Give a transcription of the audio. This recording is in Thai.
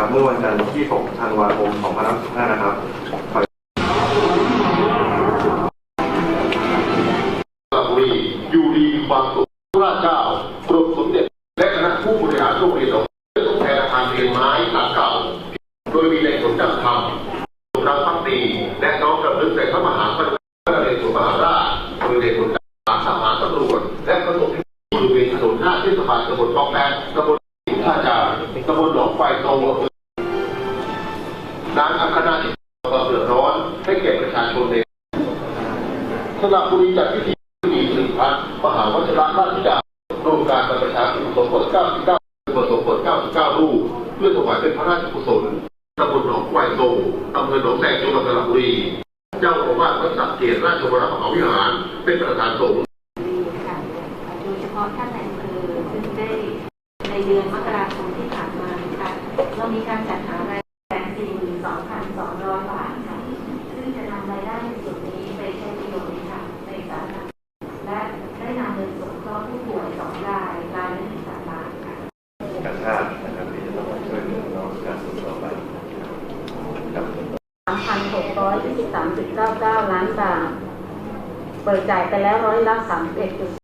นะครับ เมื่อวันจันทร์ที่ 6 ธันวาคม 2565 นะครับสระบุรีอยู่ดีมีความสุขพระเจ้ากรมสมเด็จ และคณะผู้บริหารโรงเรียนหลวงเพื่อทดแทนอาคารเรียนไม้หลังเก่า โดยมีแหล่งผลจากธรรมสมรักพักดีและน้อมรำลึกในพระมหากรุณาธิคุณของมหาราชโดยเด็กผลจากทหารตำรวจและประสบที่บริเวณถนนหน้าเทศบาลตำบลกองแปงตำบลท่าจารตำบลหนองไฟตรงอำเภ นางอัคนาที่ความเดือดร้อนให้แก่ประชาชนในสำหระบุรีจัดพิธีมีสิริพัฒน์มหาวชิระราชธิดาโครงการบรรพชาอุปสมบท99อุปสมบท99รูปเพื่อถวายเป็นพระราชกุศลตำบลหนองควายโตอำเภอหนองแสงจังหวัดสระบุรี เจ้าอาวาสวัดสักเกตราชวรมหาวิหาร เป็นประธานสงฆ์ค่ะโดยเฉพาะท่านในอำเภอซึ่งได้ในเดือนมกราคมที่ผ่าน ได้นำเงินสงเคราะห์ผู้ป่วยสองรายรายละหนึ่งแสนบาทค่ะการชานะครับที่จะต้องมาช่วยเหลือน้องการศึกษาไปครับ3,623.99ล้านบาทเปิดจ่ายไปแล้วร้อยละ31.4